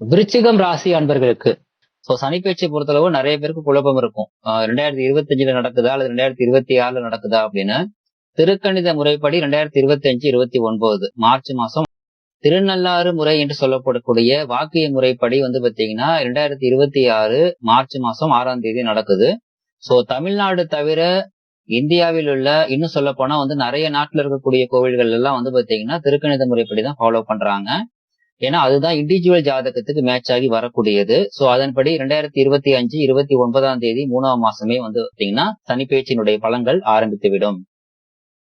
விருச்சிகம் ராசி அன்பர்களுக்கு. ஸோ சனிப்பயிற்சி பொறுத்தளவு நிறைய பேருக்கு குழப்பம் இருக்கும். ரெண்டாயிரத்தி இருபத்தி அஞ்சுல நடக்குதா? அல்லது ரெண்டாயிரத்தி இருபத்தி ஆறுல நடக்குதா அப்படின்னு. திருக்கணித முறைப்படி ரெண்டாயிரத்தி இருபத்தி அஞ்சு இருபத்தி ஒன்பது. மார்ச் மாசம் திருநள்ளாறு முறை என்று சொல்லப்படக்கூடிய வாக்கிய முறைப்படி வந்து பாத்தீங்கன்னா ரெண்டாயிரத்தி இருபத்தி ஆறு மார்ச் மாசம் ஆறாம் தேதி நடக்குது. ஸோ தமிழ்நாடு தவிர இந்தியாவில் உள்ள இன்னும் சொல்ல போனா வந்து நிறைய நாட்டுல இருக்கக்கூடிய கோவில்கள் எல்லாம் வந்து பாத்தீங்கன்னா திருக்கணித முறைப்படி தான் ஃபாலோ பண்றாங்க. ஏன்னா அதுதான் இண்டிவிஜுவல் ஜாதகத்துக்கு மேட்ச் ஆகி வரக்கூடியது. சோ அதன்படி ரெண்டாயிரத்தி இருபத்தி அஞ்சு இருபத்தி ஒன்பதாம் தேதி மூணாம் மாசமே வந்து பாத்தீங்கன்னா சனிப்பேச்சினுடைய பலன்கள் ஆரம்பித்து விடும்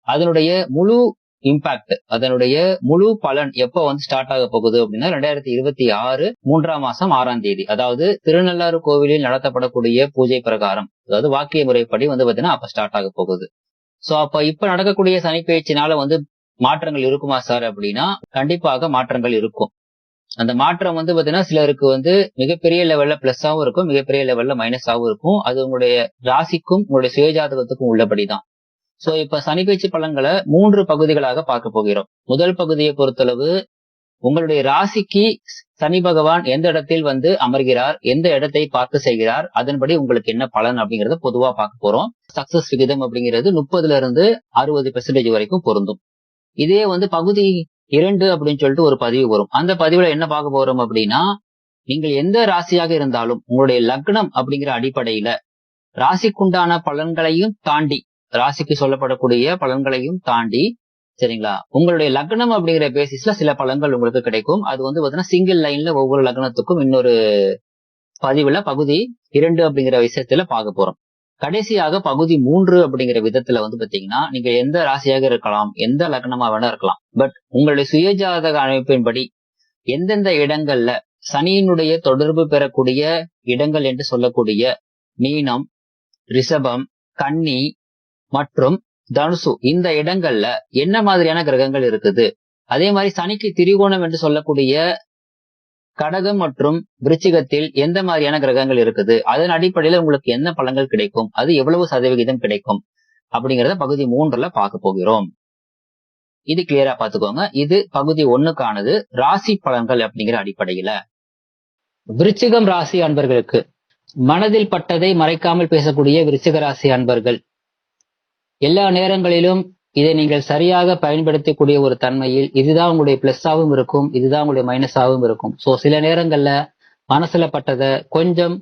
அதனுடைய முழு இம்பாக்ட் அதனுடைய முழு பலன் எப்போ வந்து ஸ்டார்ட் ஆக போகுது அப்படின்னா ரெண்டாயிரத்தி இருபத்தி ஆறு மூன்றாம் மாசம் ஆறாம் தேதி. அதாவது திருநள்ளாறு கோவிலில் நடத்தப்படக்கூடிய பூஜை பிரகாரம் அதாவது வாக்கிய முறைப்படி வந்து பாத்தீங்கன்னா அப்ப ஸ்டார்ட் ஆக போகுது. சோ அப்ப இப்ப நடக்கக்கூடிய சனிப்பெயர்ச்சினால வந்து மாற்றங்கள் இருக்குமா சார் அப்படின்னா கண்டிப்பாக மாற்றங்கள் இருக்கும். அந்த மாற்றம் வந்து பாத்தீங்கன்னா சிலருக்கு வந்து மிகப்பெரிய லெவல்ல பிளஸ்ஸாவும் இருக்கும் மிகப்பெரிய லெவல்ல மைனஸாவும் இருக்கும். அது உங்களுடைய ராசிக்கும் உங்களுடைய சுயஜாதகத்துக்கும் உள்ளபடிதான். சோ இப்ப சனிப்பயிற்சி பலன்களை மூன்று பகுதிகளாக பார்க்க போகிறோம். முதல் பகுதியை பொறுத்தளவு உங்களுடைய ராசிக்கு சனி பகவான் எந்த இடத்தில் வந்து அமர்கிறார் எந்த இடத்தை பார்த்து செய்கிறார் அதன்படி உங்களுக்கு என்ன பலன் அப்படிங்கறத பொதுவா பார்க்க போறோம். சக்சஸ் விகிதம் அப்படிங்கிறது முப்பதுல இருந்து அறுபது பெர்சன்டேஜ் வரைக்கும் பொருந்தும். இதே வந்து பகுதி இரண்டு அப்படின்னு சொல்லிட்டு ஒரு பதிவு வரும். அந்த பதிவுல என்ன பார்க்க போறோம் அப்படின்னா நீங்கள் எந்த ராசியாக இருந்தாலும் உங்களுடைய லக்னம் அப்படிங்கிற அடிப்படையில ராசிக்குண்டான பலன்களையும் தாண்டி ராசிக்கு சொல்லப்படக்கூடிய பலன்களையும் தாண்டி சரிங்களா? உங்களுடைய லக்னம் அப்படிங்கிற பேசிஸ்ல சில பலன்கள் உங்களுக்கு கிடைக்கும். அது வந்து பாத்தீங்கன்னா சிங்கிள் லைன்ல ஒவ்வொரு லக்னத்துக்கும் இன்னொரு பதிவுல பகுதி இரண்டு அப்படிங்கிற விஷயத்துல பார்க்க போறோம். கடைசியாக பகுதி மூன்று அப்படிங்கிற விதத்துல வந்து பாத்தீங்கன்னா நீங்க எந்த ராசியாக இருக்கலாம் எந்த லக்னமா வேணா இருக்கலாம். பட் உங்களுடைய சுயஜாதக அமைப்பின்படி எந்தெந்த இடங்கள்ல சனியினுடைய தொடர்பு பெறக்கூடிய இடங்கள் என்று சொல்லக்கூடிய மீனம் ரிஷபம் கன்னி மற்றும் தனுசு இந்த இடங்கள்ல என்ன மாதிரியான கிரகங்கள் இருக்குது? அதே மாதிரி சனிக்கு திரிகோணம் என்று சொல்லக்கூடிய கடகம் மற்றும் விருச்சிகத்தில் எந்த மாதிரியான கிரகங்கள் இருக்குது? அதன் அடிப்படையில உங்களுக்கு என்ன பலன்கள் கிடைக்கும்? அது எவ்வளவு சதவிகிதம் கிடைக்கும்? அப்படிங்கிறத பகுதி மூன்றுல பார்க்க போகிறோம். இது கிளியரா பாத்துக்கோங்க இது பகுதி ஒண்ணுக்கானது ராசி பலன்கள் அப்படிங்கிற அடிப்படையில. விருச்சிகம் ராசி அன்பர்களுக்கு மனதில் பட்டதை மறைக்காமல் பேசக்கூடிய விருச்சிக ராசி அன்பர்கள் எல்லா நேரங்களிலும் இதை நீங்கள் சரியாக பயன்படுத்தக்கூடிய ஒரு தன்மையில் இதுதான் உங்களுடைய பிளஸ்ஸாவும் இருக்கும் இதுதான் உங்களுடைய மைனஸாகவும் இருக்கும். ஸோ சில நேரங்கள்ல மனசுல பட்டதை கொஞ்சம்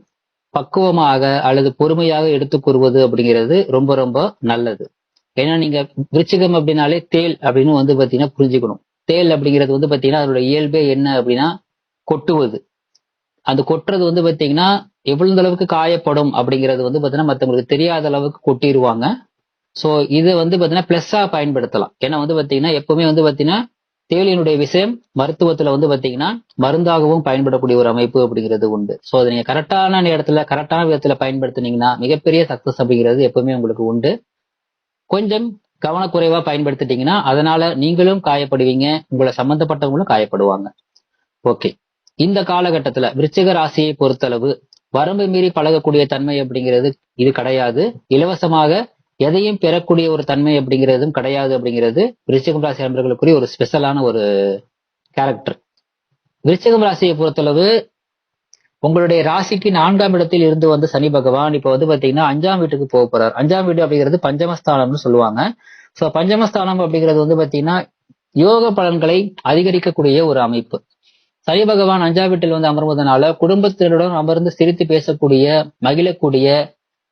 பக்குவமாக அல்லது பொறுமையாக எடுத்து கூறுவது அப்படிங்கிறது ரொம்ப ரொம்ப நல்லது. ஏன்னா நீங்க விருச்சிகம் அப்படின்னாலே தேல் அப்படின்னு வந்து பாத்தீங்கன்னா புரிஞ்சுக்கணும். தேல் அப்படிங்கிறது வந்து பாத்தீங்கன்னா அதோட இயல்பே என்ன அப்படின்னா கொட்டுவது. அந்த கொட்டுறது வந்து பாத்தீங்கன்னா எவ்வளவு அளவுக்கு காயப்படும் அப்படிங்கிறது வந்து பாத்தீங்கன்னா மத்தவங்களுக்கு தெரியாத அளவுக்கு கொட்டிடுவாங்க சோ இது வந்து பாத்தீங்கன்னா பிளஸ்ஸா பயன்படுத்தலாம். ஏன்னா வந்து பாத்தீங்கன்னா எப்பவுமே வந்து பாத்தீங்கன்னா தேலியனுடைய விஷயம் மருத்துவத்துல வந்து பாத்தீங்கன்னா மருந்தாகவும் பயன்படக்கூடிய ஒரு அமைப்பு அப்படிங்கிறது உண்டு. சோ அதை நீங்க கரெக்டான இடத்துல கரெக்டான விதத்துல பயன்படுத்தினீங்கன்னா மிகப்பெரிய சக்சஸ் அப்படிங்கிறது எப்பவுமே உங்களுக்கு உண்டு. கொஞ்சம் கவனக்குறைவா பயன்படுத்திட்டீங்கன்னா அதனால நீங்களும் காயப்படுவீங்க உங்களை சம்பந்தப்பட்டவங்களும் காயப்படுவாங்க. ஓகே இந்த காலகட்டத்துல விருச்சிக ராசியை பொறுத்தளவு வரம்பு மீறி பழகக்கூடிய தன்மை அப்படிங்கிறது இது கிடையாது. இலவசமாக எதையும் பெறக்கூடிய ஒரு தன்மை அப்படிங்கிறதும் கிடையாது அப்படிங்கிறது விருச்சிகம் ராசி நண்பர்களுக்குரிய ஒரு ஸ்பெஷலான ஒரு கேரக்டர் விருச்சிகம் ராசியை பொறுத்தளவு உங்களுடைய ராசிக்கு நான்காம் இடத்தில் இருந்து வந்த சனி பகவான் இப்போ வந்து பாத்தீங்கன்னா அஞ்சாம் வீட்டுக்கு போக போறார். அஞ்சாம் வீடு அப்படிங்கிறது பஞ்சமஸ்தானம்னு சொல்லுவாங்க. ஸோ பஞ்சமஸ்தானம் அப்படிங்கிறது வந்து பாத்தீங்கன்னா யோக பலன்களை அதிகரிக்கக்கூடிய ஒரு அமைப்பு. சனி பகவான் அஞ்சாம் வீட்டில் வந்து அமர்வதனால குடும்பத்தினருடன் அமர்ந்து சிரித்து பேசக்கூடிய மகிழக்கூடிய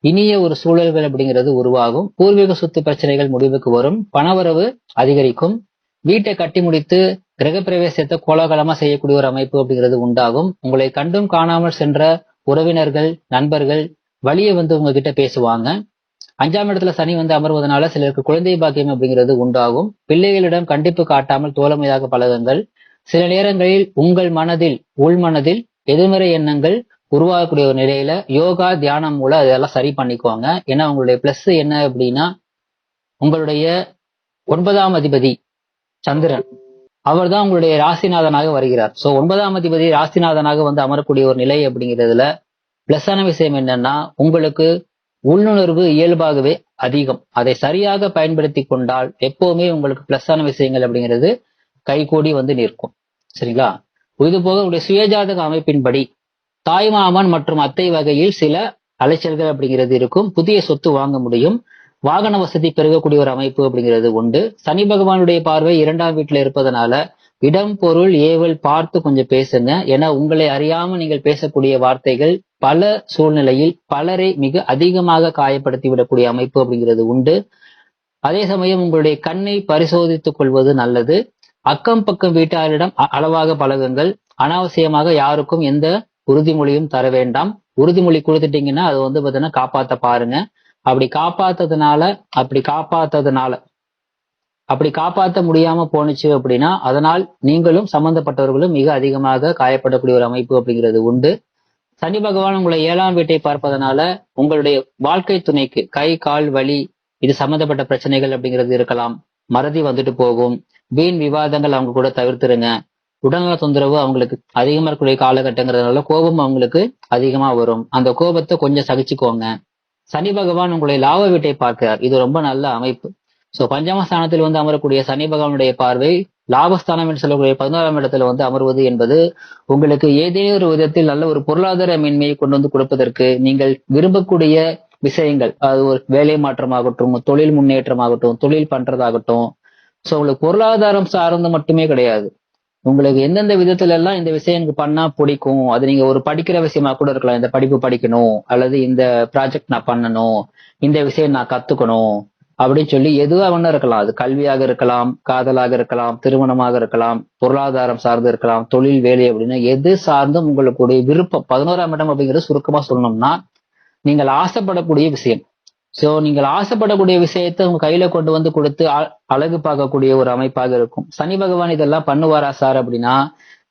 இனிய ஒரு சூழல்கள் அப்படிங்கிறது உருவாகும். பூர்வீக சொத்து பிரச்சனைகள் முடிவுக்கு வரும். பணவரவு அதிகரிக்கும். வீட்டை கட்டி முடித்து கிரகப்பிரவேசத்தை கோலாகலமா செய்யக்கூடிய ஒரு அமைப்பு அப்படிங்கிறது உண்டாகும். உங்களை கண்டும் காணாமல் சென்ற உறவினர்கள் நண்பர்கள் வழியை வந்து உங்ககிட்ட பேசுவாங்க. அஞ்சாம் இடத்துல சனி வந்து அமர்வதனால சிலருக்கு குழந்தை பாக்கியம் அப்படிங்கிறது உண்டாகும். பிள்ளைகளிடம் கண்டிப்பு காட்டாமல் தோழமையாக பழகுங்கள். சில நேரங்களில் உங்கள் மனதில் உள் மனதில் எதிர்மறை எண்ணங்கள் உருவாகக்கூடிய ஒரு நிலையில யோகா தியானம் மூலம் அதெல்லாம் சரி பண்ணிக்குவாங்க. ஏன்னா உங்களுடைய பிளஸ் என்ன அப்படின்னா உங்களுடைய ஒன்பதாம் அதிபதி சந்திரன். அவர் தான் உங்களுடைய ராசிநாதனாக வருகிறார். ஸோ ஒன்பதாம் அதிபதி ராசிநாதனாக வந்து அமரக்கூடிய ஒரு நிலை அப்படிங்கிறதுல பிளஸ்ஸான விஷயம் என்னன்னா உங்களுக்கு உள்ளுணர்வு இயல்பாகவே அதிகம். அதை சரியாக பயன்படுத்தி கொண்டால் எப்பவுமே உங்களுக்கு பிளஸ்ஸான விஷயங்கள் அப்படிங்கிறது கைகூடி வந்து நிற்கும். சரிங்களா? இது போக உங்களுடைய சுயஜாதக அமைப்பின்படி தாய்மாமன் மற்றும் அத்தை வகையில் சில அலைச்சல்கள் அப்படிங்கிறது இருக்கும். புதிய சொத்து வாங்க முடியும். வாகன வசதி பெருகக்கூடிய ஒரு அமைப்பு அப்படிங்கிறது உண்டு. சனி பகவானுடைய பார்வை இரண்டாம் வீட்டில் இருப்பதனால இடம் பொருள் ஏவல் பார்த்து கொஞ்சம் பேசுங்க. ஏன்னா உங்களை அறியாம நீங்கள் பேசக்கூடிய வார்த்தைகள் பல சூழ்நிலையில் பலரை மிக அதிகமாக காயப்படுத்தி விடக்கூடிய அமைப்பு அப்படிங்கிறது உண்டு. அதே சமயம் உங்களுடைய கண்ணை பரிசோதித்துக் கொள்வது நல்லது. அக்கம் பக்கம் வீட்டாரிடம் அ- அளவாக பழகுங்கள். அனாவசியமாக யாருக்கும் எந்த உறுதிமொழியும் தர வேண்டாம். உறுதிமொழி கொடுத்துட்டீங்கன்னா அது வந்து பார்த்தீங்கன்னா காப்பாற்ற பாருங்க. அப்படி காப்பாத்ததுனால அப்படி காப்பாத்ததுனால அப்படி காப்பாற்ற முடியாம போணுச்சு அப்படின்னா அதனால் நீங்களும் சம்பந்தப்பட்டவர்களும் மிக அதிகமாக காயப்படக்கூடிய ஒரு அமைப்பு அப்படிங்கிறது உண்டு. சனி பகவான் உங்களை ஏழாம் வீட்டை பார்ப்பதனால உங்களுடைய வாழ்க்கை துணைக்கு கை கால் வலி இது சம்பந்தப்பட்ட பிரச்சனைகள் அப்படிங்கிறது இருக்கலாம். மறதி வந்துட்டு போகும். வீண் விவாதங்கள் அவங்க கூட தவிர்த்துருங்க. உடல்நல தொந்தரவு அவங்களுக்கு அதிகமா இருக்கக்கூடிய காலகட்டங்கிறதுனால கோபம் அவங்களுக்கு அதிகமா வரும். அந்த கோபத்தை கொஞ்சம் சகிச்சுக்கோங்க. சனி பகவான் உங்களை லாப வீட்டை பார்க்கிறார். இது ரொம்ப நல்ல அமைப்பு. சோ பஞ்சமஸ்தானத்தில் வந்து அமரக்கூடிய சனி பகவானுடைய பார்வை லாபஸ்தானம் என்று சொல்லக்கூடிய பதினோராம் இடத்துல வந்து அமர்வது என்பது உங்களுக்கு ஏதேனும் ஒரு விதத்தில் நல்ல ஒரு பொருளாதார மேன்மையை கொண்டு வந்து கொடுப்பதற்கு நீங்கள் விரும்பக்கூடிய விஷயங்கள். அது ஒரு வேலை மாற்றமாகட்டும் தொழில் முன்னேற்றமாகட்டும் தொழில் பண்றதாகட்டும். சோ உங்களுக்கு பொருளாதாரம் சார்ந்து மட்டுமே கிடையாது. உங்களுக்கு எந்தெந்த விதத்துல எல்லாம் இந்த விஷயம் எனக்கு பண்ணா பிடிக்கும்? அது நீங்க ஒரு படிக்கிற விஷயமா கூட இருக்கலாம். இந்த படிப்பு படிக்கணும் அல்லது இந்த ப்ராஜெக்ட் நான் பண்ணணும் இந்த விஷயம் நான் கத்துக்கணும் அப்படின்னு சொல்லி எதுவா வேணா இருக்கலாம். அது கல்வியாக இருக்கலாம் காதலாக இருக்கலாம் திருமணமாக இருக்கலாம் பொருளாதாரம் சார்ந்து இருக்கலாம் தொழில் வேலை அப்படின்னு எது சார்ந்தும் உங்களுக்குடைய விருப்பம். பதினோராம் இடம் அப்படிங்கிறது சுருக்கமா சொல்லணும்னா நீங்கள் ஆசைப்படக்கூடிய விஷயம். சோ நீங்கள் ஆசைப்படக்கூடிய விஷயத்தை உங்க கையில கொண்டு வந்து கொடுத்து அழகு பார்க்கக்கூடிய ஒரு அமைப்பாக இருக்கும். சனி பகவான் இதெல்லாம் பண்ணுவாரா சார் அப்படின்னா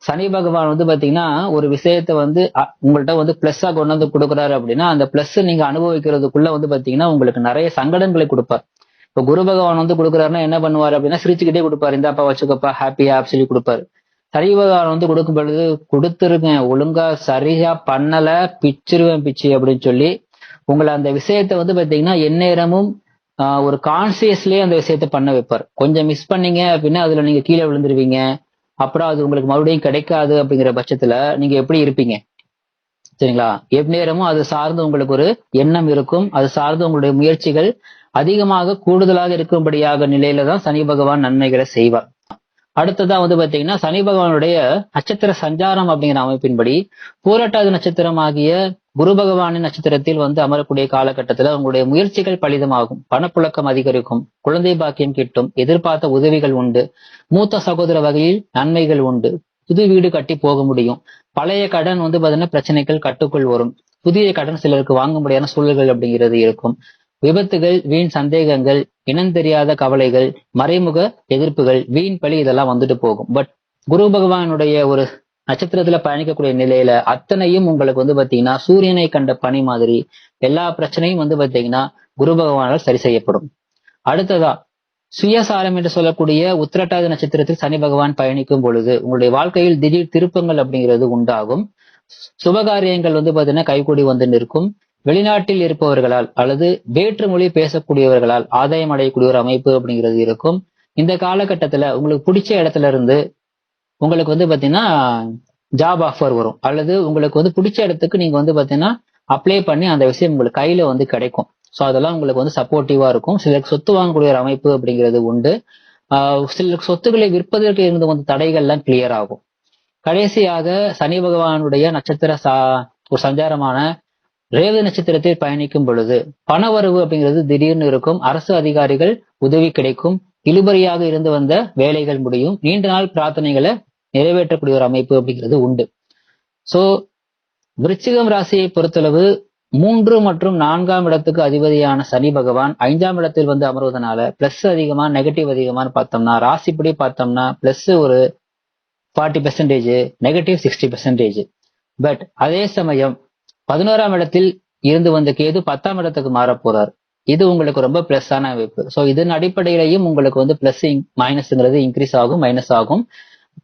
சனி பகவான் வந்து பாத்தீங்கன்னா ஒரு விஷயத்த வந்து அ- உங்கள்ட்ட வந்து பிளஸ்ஸா கொண்டு வந்து கொடுக்குறாரு அப்படின்னா அந்த பிளஸ் நீங்க அனுபவிக்கிறதுக்குள்ள வந்து பாத்தீங்கன்னா உங்களுக்கு நிறைய சங்கடங்களை கொடுப்பார். இப்ப குரு பகவான் வந்து கொடுக்குறாருன்னா என்ன பண்ணுவாரு அப்படின்னா சிரிச்சுக்கிட்டே கொடுப்பாரு. இந்தாப்பா வச்சுக்கப்பா ஹாப்பியா சொல்லி கொடுப்பாரு. சனி பகவான் வந்து கொடுக்கும் பொழுது கொடுத்துருக்கேன் ஒழுங்கா சரியா பண்ணல பிச்சிருவேன் பிச்சு அப்படின்னு சொல்லி உங்களை அந்த விஷயத்த வந்து பாத்தீங்கன்னா எந்நேரமும் ஆஹ், ஒரு கான்சியஸ்லயே அந்த விஷயத்த பண்ண வைப்பார். கொஞ்சம் மிஸ் பண்ணீங்க அப்படின்னா அதுல நீங்க கீழே விழுந்துருவீங்க. அப்புறம் அது உங்களுக்கு மறுபடியும் கிடைக்காது அப்படிங்கிற பட்சத்துல நீங்க எப்படி இருப்பீங்க? சரிங்களா? எந்நேரமும் அது சார்ந்து உங்களுக்கு ஒரு எண்ணம் இருக்கும். அது சார்ந்து உங்களுடைய முயற்சிகள் அதிகமாக கூடுதலாக இருக்கும்படியாக நிலையில தான் சனி பகவான் நன்மைகளை செய்வார். அடுத்ததா வந்து பாத்தீங்கன்னா சனி பகவானுடைய நட்சத்திர சஞ்சாரம் அப்படிங்கிற அமைப்பின்படி பூரட்டாதி நட்சத்திரமாகிய குரு பகவானின் நட்சத்திரத்தில் வந்து அமரக்கூடிய காலகட்டத்துல உங்களுடைய முயற்சிகள் பலிதமாகும். பணப்புழக்கம் அதிகரிக்கும். குழந்தை பாக்கியம் கிட்டும். எதிர்பார்த்த உதவிகள் உண்டு. மூத்த சகோதர வகையில் நன்மைகள் உண்டு. புது வீடு கட்டி போக முடியும். பழைய கடன் வந்து பாத்தீங்கன்னா பிரச்சனைகள் கட்டுக்குள் வரும். புதிய கடன் சிலருக்கு வாங்க முடியாத சூழல்கள் அப்படிங்கிறது இருக்கும். விபத்துகள் வீண் சந்தேகங்கள் இனம் தெரியாத கவலைகள் மறைமுக எதிர்ப்புகள் வீண் பழி இதெல்லாம் வந்துட்டு போகும். பட் குரு பகவானுடைய ஒரு நட்சத்திரத்துல பயணிக்கக்கூடிய நிலையில அத்தனையும் உங்களுக்கு வந்து பாத்தீங்கன்னா சூரியனை கண்ட பனி மாதிரி எல்லா பிரச்சனையும் வந்து பாத்தீங்கன்னா குரு பகவானால் சரி செய்யப்படும். அடுத்ததா சுயசாரம் என்று சொல்லக்கூடிய உத்திரட்டாதி நட்சத்திரத்தில் சனி பகவான் பயணிக்கும் பொழுது உங்களுடைய வாழ்க்கையில் திடீர் திருப்பங்கள் அப்படிங்கிறது உண்டாகும். சுபகாரியங்கள் வந்து பாத்தீங்கன்னா கைகூடி வந்து நிற்கும். வெளிநாட்டில் இருப்பவர்களால் அல்லது வேற்று மொழி பேசக்கூடியவர்களால் ஆதாயம் அடையக்கூடிய ஒரு அமைப்பு அப்படிங்கிறது இருக்கும். இந்த காலகட்டத்துல உங்களுக்கு பிடிச்ச இடத்துல இருந்து உங்களுக்கு வந்து பார்த்தீங்கன்னா ஜாப் ஆஃபர் வரும். அல்லது உங்களுக்கு வந்து பிடிச்ச இடத்துக்கு நீங்க வந்து பார்த்தீங்கன்னா அப்ளை பண்ணி அந்த விஷயம் உங்களுக்கு கையில வந்து கிடைக்கும். ஸோ அதெல்லாம் உங்களுக்கு வந்து சப்போர்ட்டிவா இருக்கும். சிலருக்கு சொத்து வாங்கக்கூடிய ஒரு அமைப்பு அப்படிங்கிறது உண்டு. ஆஹ் சிலருக்கு சொத்துக்களை விற்பதற்கு இருந்து வந்து தடைகள்லாம் கிளியர் ஆகும். கடைசியாக சனி பகவானுடைய நட்சத்திர சா ஒரு சஞ்சாரமான ரேவதி நட்சத்திரத்தில் பயணிக்கும் பொழுது பணவரவு அப்படிங்கிறது திடீர்னு இருக்கும். அரசு அதிகாரிகள் உதவி கிடைக்கும். இழுபறியாக இருந்து வந்த வேலைகள் முடியும். நீண்ட நாள் பிரார்த்தனைகளை நிறைவேற்றக்கூடிய ஒரு அமைப்பு அப்படிங்கிறது உண்டு. சோ விருச்சிகம் ராசியை பொறுத்தளவு மூன்று மற்றும் நான்காம் இடத்துக்கு அதிபதியான சனி பகவான் ஐந்தாம் இடத்தில் வந்து அமர்வதனால பிளஸ் அதிகமா நெகட்டிவ் அதிகமானு பார்த்தோம்னா ராசிப்படி பார்த்தோம்னா பிளஸ் ஒரு forty percentage negative sixty percentage but அதே சமயம் பதினோராம் இடத்தில் இருந்து வந்த கேது பத்தாம் இடத்துக்கு மாற போறார். இது உங்களுக்கு ரொம்ப பிளஸ் ஆன அமைப்பு. ஸோ இதன் அடிப்படையிலையும் உங்களுக்கு வந்து பிளஸ் மைனஸ்ங்கிறது இன்க்ரீஸ் ஆகும் மைனஸ் ஆகும்.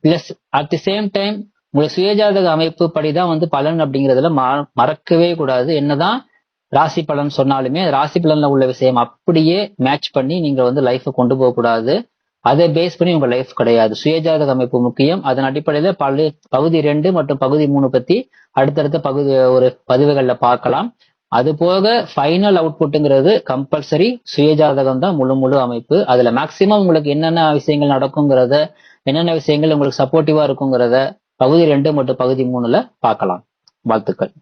Plus at the same time உங்களுக்கு சுயஜாதக அமைப்பு படிதான் வந்து பலன் அப்படிங்கிறதுல ம- மறக்கவே கூடாது. என்னதான் ராசி பலன் சொன்னாலுமே ராசி பலன்ல உள்ள விஷயம் அப்படியே மேட்ச் பண்ணி நீங்க வந்து லைஃபை கொண்டு போக கூடாது. அதை பேஸ் பண்ணி உங்க லைஃப் கிடையாது. சுயஜாதக அமைப்பு முக்கியம். அதன் அடிப்படையில பல பகுதி ரெண்டு மற்றும் பகுதி மூணு பத்தி அடுத்தடுத்த பகுதி ஒரு பதிவுகள்ல பார்க்கலாம். அது போக ஃபைனல் அவுட்புட்டுங்கிறது கம்பல்சரி சுயஜாதகம் தான் முழு முழு அமைப்பு. அதுல மேக்சிமம் உங்களுக்கு என்னென்ன விஷயங்கள் நடக்குங்கிறத என்னென்ன விஷயங்கள் உங்களுக்கு சப்போர்ட்டிவா இருக்குங்கிறத பகுதி ரெண்டு மற்றும் பகுதி மூணுல பார்க்கலாம். வாழ்த்துக்கள்.